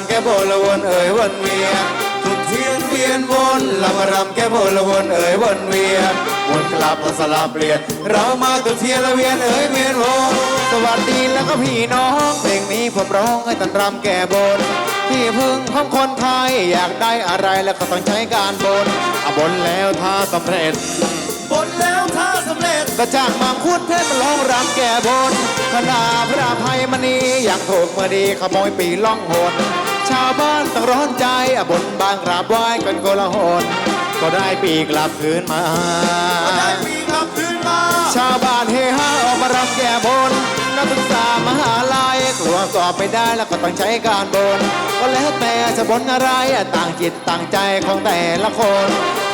ำแก้บนละวนเอ่ยวนเวียนจุดเทียนเวียนวนเรามารำแก้บนละวนเอ่ยวนเวียนวนกลับมาสลับเปลี่ยน เรามาจุดเทียนละเวียนเอ่ยเวียนวนสวัสดีแล้วก็พี่น้องเพลงนี้ผมร้องให้ตันรำแก้บนที่พึ่งของคนไทยอยากได้อะไรแล้วก็ต้องใช้การบนอะบนแล้วถ้าสำเร็จบนแล้วถ้าสำเร็จก็จ้างมาคุดเพชรมาร้องรำแก้บนพนาพระภัยมณีอย่างถูกเมื่อดีขโมยปีล่องหน ชาวบ้านต้องร้อนใจอะบนบางกราบไหว้กันโกลาหนก็ได้ปีกลับคืนมา ก็ได้ปีกลับคืนมา ชาวบ้านเฮฮาออกมารำแก้บนนักศึกษามหาลัยกลัวสอบไม่ได้แล้วก็ต้องใช้การบน ก็แล้วแต่จะบนอะไรอะต่างจิตต่างใจของแต่ละคน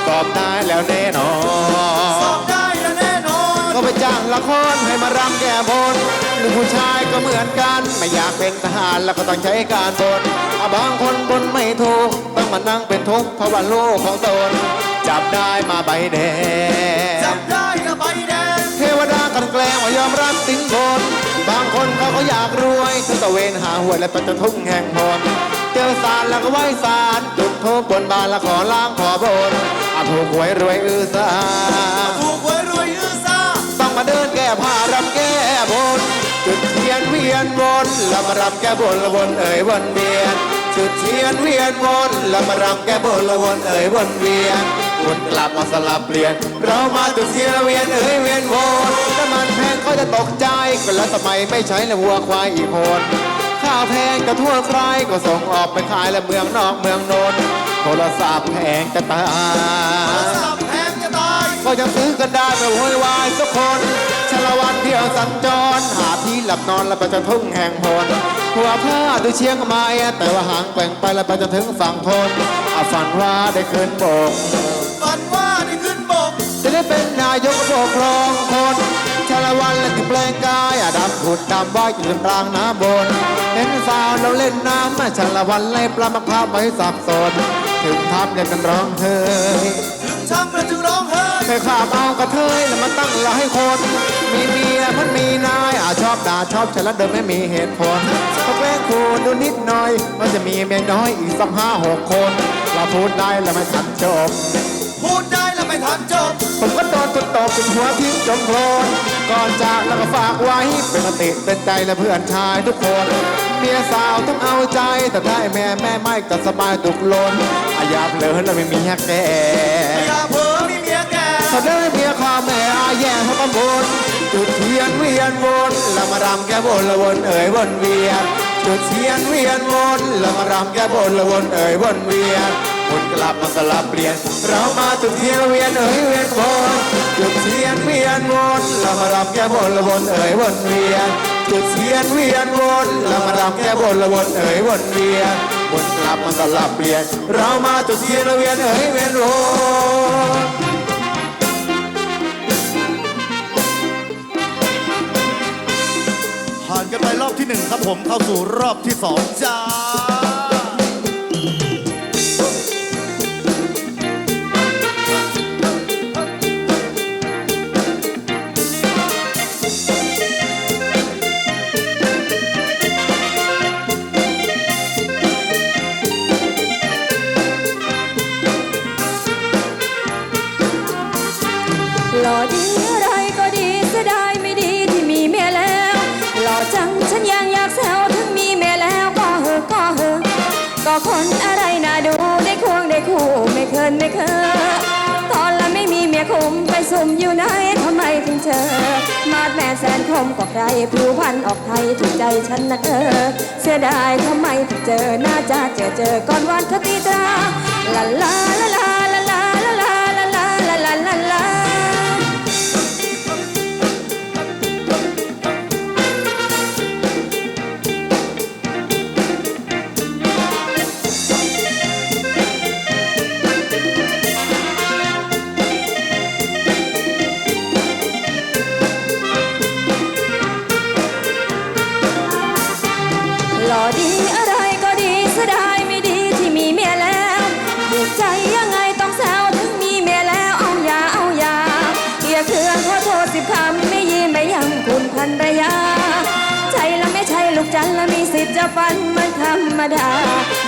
สอบได้แล้วแน่นอนสอบได้แล้วแน่นอนก็ไปจ้างละครให้มารำแก้บนหรือผู้ชาย ก็เหมือนกัน ไม่อยากเป็นทหารแล้วก็ต้องใช้การบนอะบางคนบนไม่ถูก ต้องมานั่งเป็นทุกข์เพราะว่าลูกของตน จับได้มาใบแดง จับได้กับใบแดง เทวดากันแกล้งว่ายอมรับสินบน บางคนเขาก็อยากรวยถึงตะเวนหาหวยและไปจะทุ่งแห่งบนเจอสารแล้วก็ไหว้สารจุดทูบบนบานแล้วขอล้างขอบนอาถูกหวยรวยอือสาถูกหวยรวยยื้อซ่าต้องมาเดินแก้ผ้ารำแก้บนจุดเทียนเวียนวนแล้วมารำแก้บนละวนเอ่ยวนเวียนจุดเทียนเวียนวนแล้วมารำแก้บนละวนเอ่ยวนเวียนวนกลับมาสลับเปลี่ยน เรามาจุดเทียนเวียนเอ่ยเวียนวนน้ำมันแพงก็จะตกใจก็แล้วทำไมไม่ใช้ละวัวควายอีกคนข้าวแพงจะทั่วใครก็ส่งออกไปขายและเมืองนอกเมืองโนนโทรศัพท์แพงจะตายสับแพงจะตายก็ยังซื้อกันได้ไม่โวยวายสักคนชา ละวันเที่ยวสัญจร หาที่หลับนอนแล้วไปจะทุ่งแห่งพลหัวผ้าดูเชียงใหม่แต่ว่าหางแกว่งไปแล้วไปจนถึงฝั่งทนอาฝันว่าได้ขึ้นบกฝันว่าได้ขึ้นบก จะได้เป็นนายกปกครองคนชาละวันและที่แปลงกายอะดำขุดดำว่ายอยู่กลางน้ำบนเห็นสาวเราเล่นน้ำมาชาละวันไล่ปลามะพร้าวไว้สับสน ถึงทำเด็กกันร้องเฮ้ยถึงช้ำแล้วจึงร้องเฮ้ยเคยขาบเอากระเทยแล้วมาตั้งหลายคน มีเมียมันมีนายอาชอบด่าชอบฉันแล้วเดินไม่มีเหตุผลก็แกล้งคูณดูนิดหน่อย มันจะมีเมียน้อยอีกสักห้าหกคน เราพูดได้แล้วไม่ทันจบ พูดได้แล้วไม่ทันจบ ผมก็โดนตุดตบเป็นหัวทิ้งจมโคลนก่อนจากแล้วก็ฝากไว้เป็นสติเป็นใจและเพื่อนชายทุกคน เมียสาวต้องเอาใจ แต่ได้แม่แม่ไม่ก็สบายตุกลนอายับเลยแล้วไม่มีแฮกแกอย่าเผลอมีเมียแก่เขาได้เมียข้าแม่อาแย่เขาตำบลจุดเทียนเวียนวนแล้วมารำแกบนละวนเอ่ยวนเวียนจุดเทียนเวียนวนแล้วมารำแกบนละวนเอ่ยวนเวียนวนกลับมาสลับเปลี่ยน เรามาจุดเทียนเวียนเอ่ยเวียนวนจุดเทียนเวียนวนแล้วมารำแกบนละวนเอ่ยวนเวียน จุดเทียนเวียนวนแล้วมารำแก้บนละวนเอ่ยวนเวียนวนกลับมันตลับเปลี่ยน เรามาจุดเทียนเวียนเอ่ยเวียนวนผ่านกันไปรอบที่หนึ่งครับผมเข้าสู่รอบที่สองจ้า ดแม่แสนคมกว่าใครผิวพรรณออกไทยถูกใจฉันนะเออ เสียดายทำไมถึงเจอน่าจะเจอเจอก่อนวันคติตราลาลาลาลา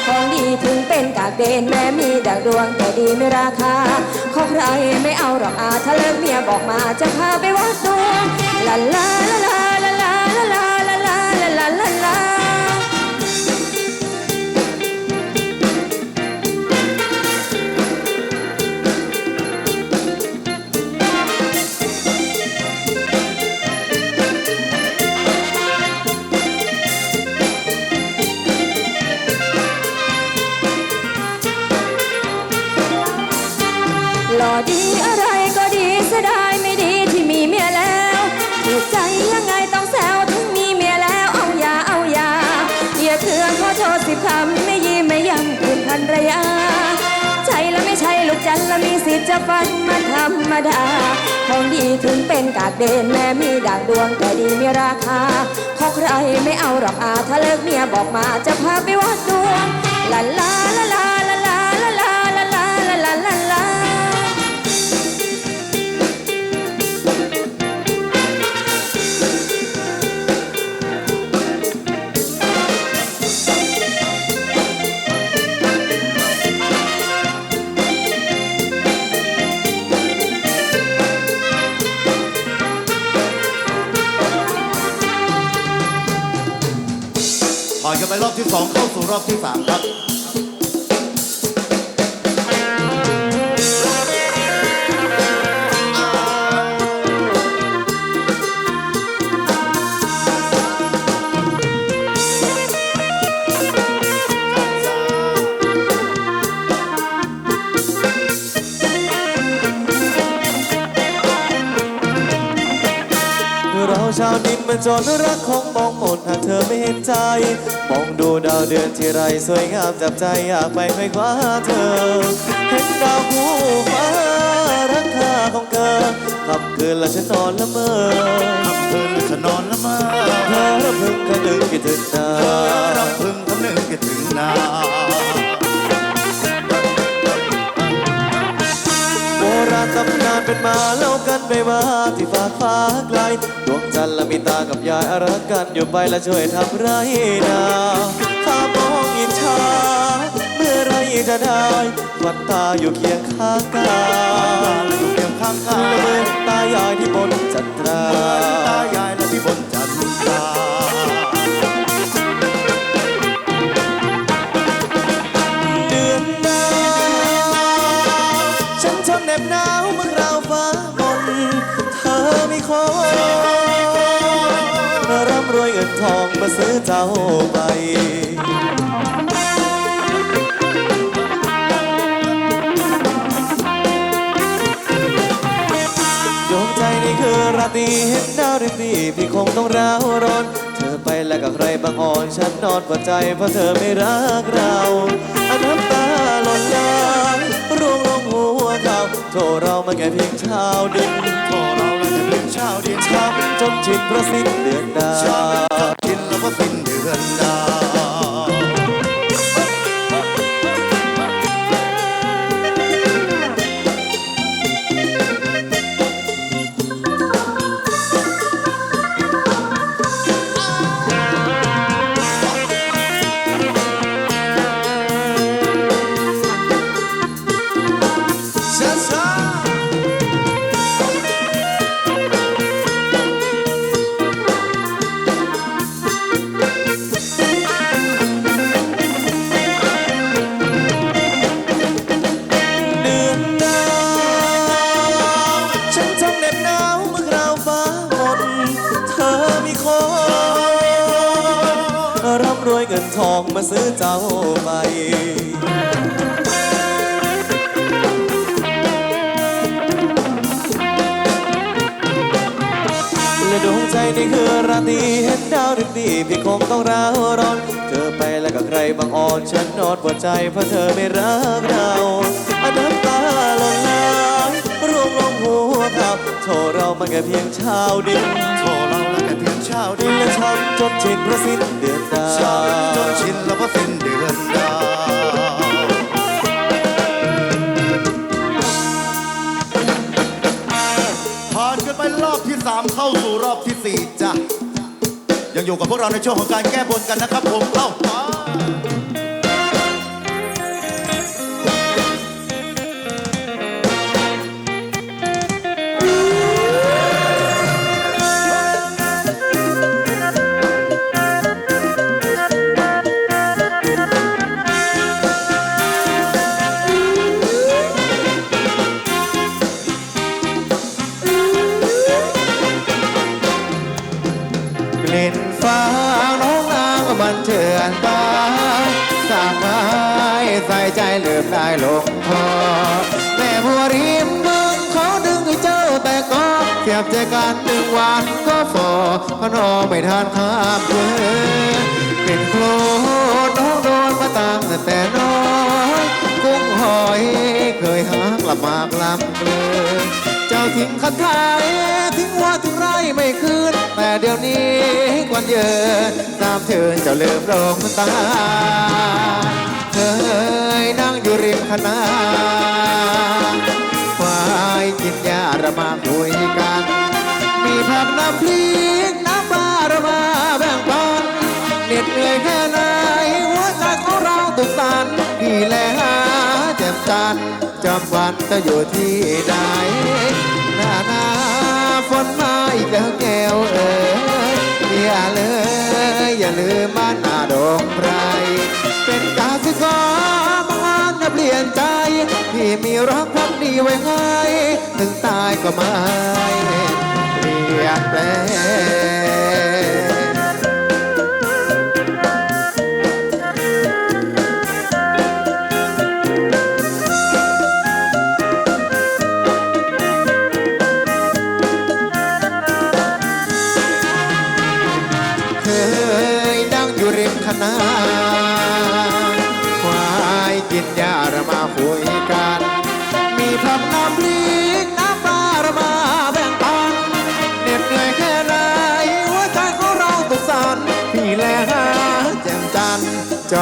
ของดีถึงเป็นกากเดนแม่มีดักดวงแต่ดีไม่ราคาขอใครไม่เอาหรอกอาถ้าเลิกเมียบอกมาจะพาไปวัดดวงลาลาลาลา มีสิทธิ์จะฟันมันธรรมดาของดีถึงเป็นกากเดนแม่มีด่างดวงแต่ดีมีราคาขอใครไม่เอาหรอกอาถ้าเลิกเมียบอกมาจะพาไปวัดดวงลาลาลาลา ไปรอบที่สองเข้าสู่รอบที่สามครับ มันจนรักคงมองหมดหากเธอไม่เห็นใจ มองดูดาวเดือนที่ไรสวยงามจับใจอยากไปไปคว้าเธอ เห็นดาวคู่ฟ้ารักค่าของเธอค่ำคืนและฉันนอนละเมอทำคืนและฉันนอนละเมอเธอระพึงกระดึงคิดถึงนาเธอรำพึงคำนึงคิดถึงนา ตำนานเป็นมาเล่ากันไปมาที่ฝากฟ้าไกลดวงจันทร์และมีตากับยายรักกันอยู่ไปและช่วยทำไรนาข้ามองอิจฉาเมื่อไรจะได้วันตาอยู่เคียงข้างกายอยู่เพียงข้างกาละเมอตายายที่บนจันทราตายายและที่บนจันทรา ซื้อเจ้าไปดวงใจนี่คือราตรีเห็นดาวเรืองดีพี่คงต้องร้าวร้อน เธอไปแล้วกับใครบางอ่อน ฉันนอนปวดใจเพราะเธอไม่รักเราอน้ำตาหล่นไหลร่วงลงหัวเขาโทรเรามาแค่เพียงเช้าดินโทรเราและจะเป็นเช้าดินช้ำจนชินเพระสิ้นเดือนดาช้ำจนกินแล้วก็สิ้นเดือนดาว the night. ทองมาซื้อเจ้าไปและดวงใจนี่คือราตรีเห็นดาวดึกดีพี่คงต้องร้าวร้อน เธอไปแล้วกับใครบางอ่อนฉันนอนปวดใจเพราะเธอไม่รักเราอันน้ำตาหล่นไหลร่วงลงหัวเขาโทรเรามันแค่เพียงเช้าดินโทรเราและแต่เพียงเช้าดินและช้ำจนชินเพราะสิ้นเดือน ช้ำจนชินแล้วก็สิ้นเดือนดาวผ่านกันไปรอบที่สามเข้าสู่รอบที่สี่จ้ะยังอยู่กับพวกเราในช่วงของการแก้บนกันนะครับผมเอ้า มากลิ่นฟ้าน้องนางมันเชื่อนตาสากไม้ใส่ใจลืมได้ลงคอแม่บัวริมบึงเขาดึงให้เจ้าแต่ก็เทียบใจกันหนึ่งวันก็ฟอพนอไม่ทานข้ามเพื่อกลิ่นโคลนน้องโดนมาตั้งแต่น้อยกุ้งหอยเคยหากลับมากลำเลยเจ้าทิ้งคันไทยทิ้งว่าทิ้ง ไม่คืน แต่เดี๋ยวนี้กวันเยินตามเชิญจ้าเลิมลงตาเคยนั่งอยู่ริมคณะควายกินยาระมาคุยกัน มีผักน้ำพริกน้ำปลาระมาแบ่งปันเหน็ดเหนื่อยแค่ไหนหัวใจของเราตุกตันพี่แลหาแจ่มจันจำวันจะอยู่ที่ใดหน้าหน้า คนมาอีกแล้วแก้วเอ๋ยอย่าเลยอย่าลืมบ้านนาดงไพรเป็นกาสิกอบางอันอย่าเปลี่ยนใจที่มีรักพักดีไว้ให้ถึงตายก็ไม่เปลี่ยนแปลง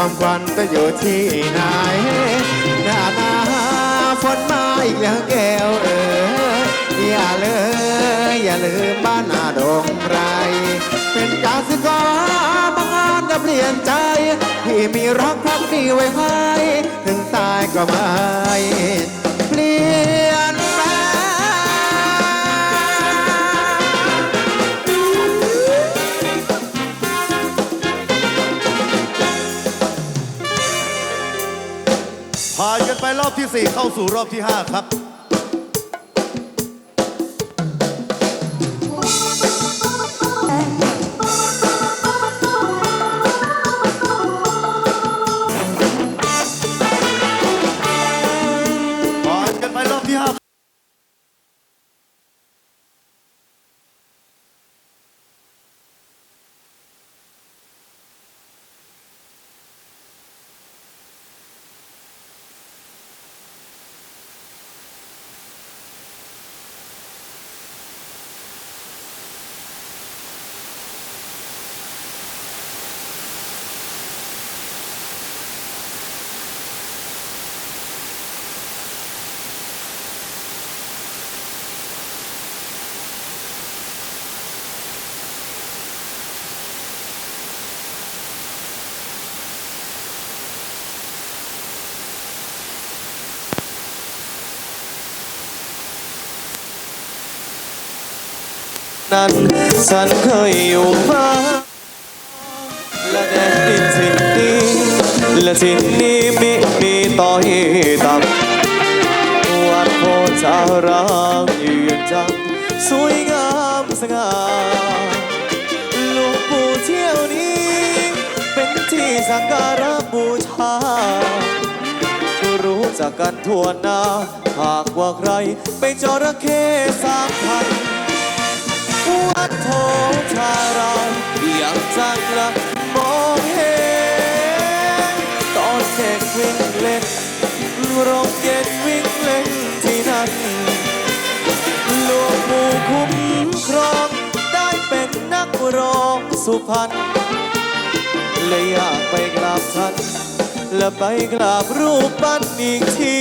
จอมวันก็อยู่ที่ไหนหน้าหนาฝนมาอีกแล้วแก้วเอ๋ยอย่าเลย อย่าลืมบ้านนาดงไร เป็นกาสิกอบางงานจะเปลี่ยนใจ ที่มีรักพักดีไว้ให้ ถึงตายก็ไม่ ที่สี่เข้าสู่รอบที่ห้าครับ นั้น ฉันเคยอยู่มาและแดนดินถิ่นนี้และถิ่นนี้มีมีต่อยต่ำวัดโพธารามยืนจัง สวยงามสง่าหลวงปู่เที่ยวนี้ เป็นที่สักการะบูชาก็รู้จักกันทั่วหน้า หากว่าใคร ไปจระเข้สามพัน วัดโพธารามยังจังละมองเห็นตอนเด็กวิ่งเล่นโรงเย็นวิ่งเล่นที่นั่นหลวงปู่คุ้มครองได้เป็นนักร้องสุพรรณเลยอยากไปกราบท่านและไปกราบรูปปั้นอีกที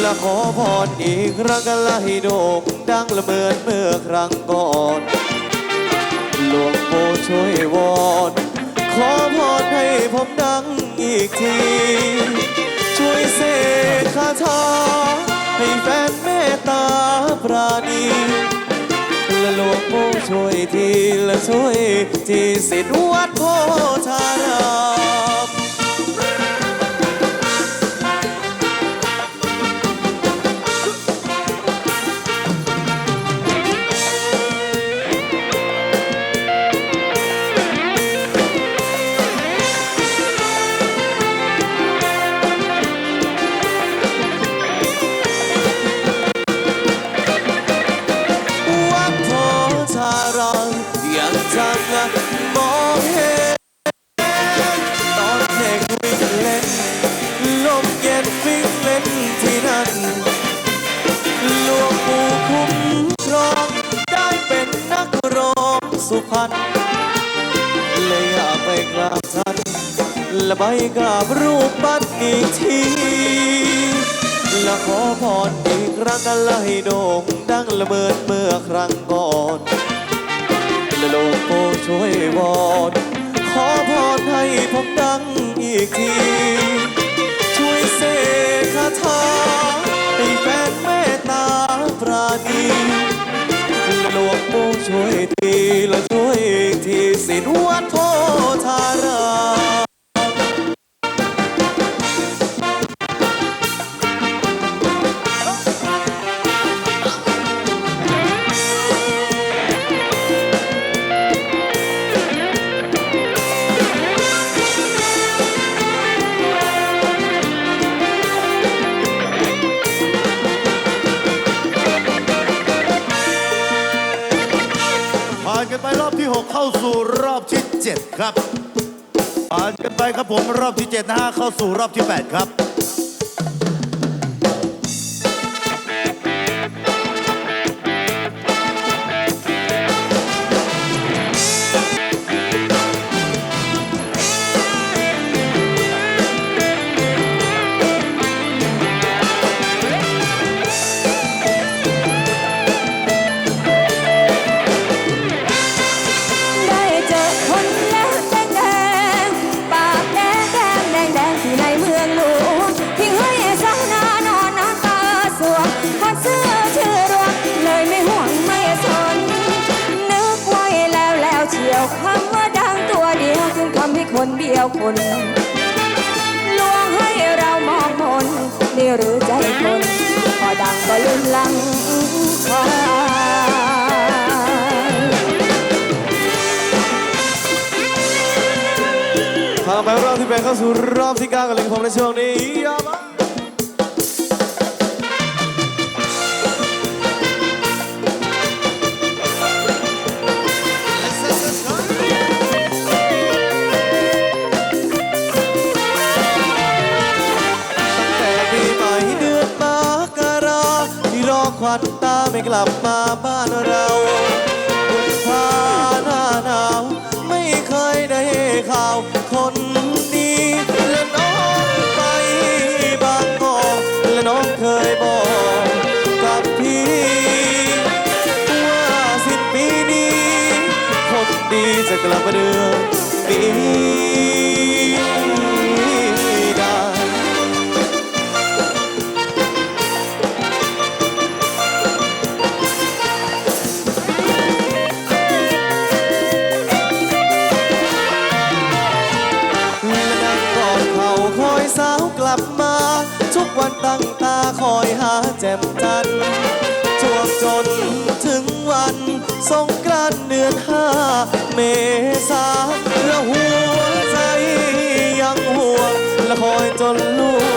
และขอพรอีกครั้งกันละให้โด่ง ดังละเหมือนเมื่อครั้งก่อน หลวงปรดช่วยวอน ขอพรให้ผมดังอีกที ช่วยเสกคาถาให้แฟนเมตตาปราณีและหลวงปู่ช่วยทีและช่วยที่สิทธิวัดโพธาราม พรรณเลยอยากไปกราบท่านและไปกราบรูปปั้นอีกทีและขอพรอีกครั้งกันละให้โด่งดังละเมิดเมื่อครั้งก่อนและหลวงปู่ช่วยวอนขอพรให้ผมดังอีกทีช่วยเสกคาถาให้แฟนเมตตาปราณีและหลวงปู่ช่วยทีและช่วย ที่สิทธิ์วัดโพธาราม ครับผมรอบที่7นะฮะเข้าสู่รอบที่ 8 ครับ ผ่าไปรอบที่แปดเข้าสู่รอบที่เก้ากันเลยครับผมในช่วงนี้ยามาแต่ปีใหม่เดือนมกราที่รอควันตาไม่กลับมาบ้านเราบุญพาหน้าหนาว ไม่เคยได้ข่าว น้องเคยบอกกับพี่ ว่าสิ้นปีนี้คนดีจะกลับมาเดือนปี อยหาแจ่มจันทร์วงจนถึงวันสงกรานต์เดือนห้าเมษาและหัวใจยังห่วงและคอยจนลูก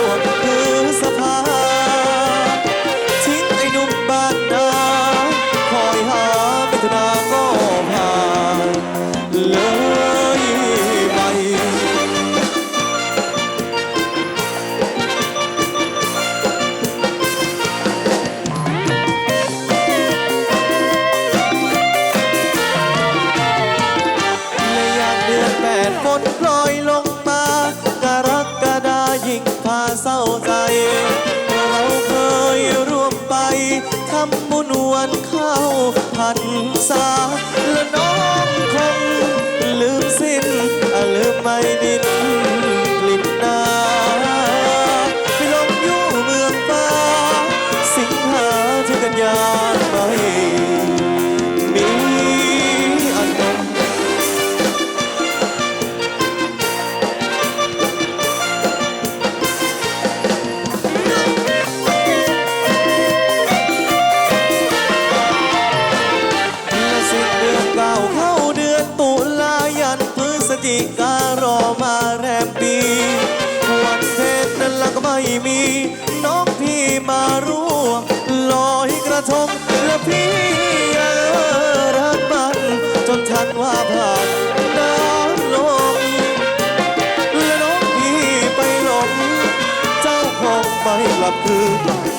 รทงและพี่รักมันจนทันว่าผ่านน้ำลมและน้องพี่ไปหลงเจ้าคงไปหลับคืน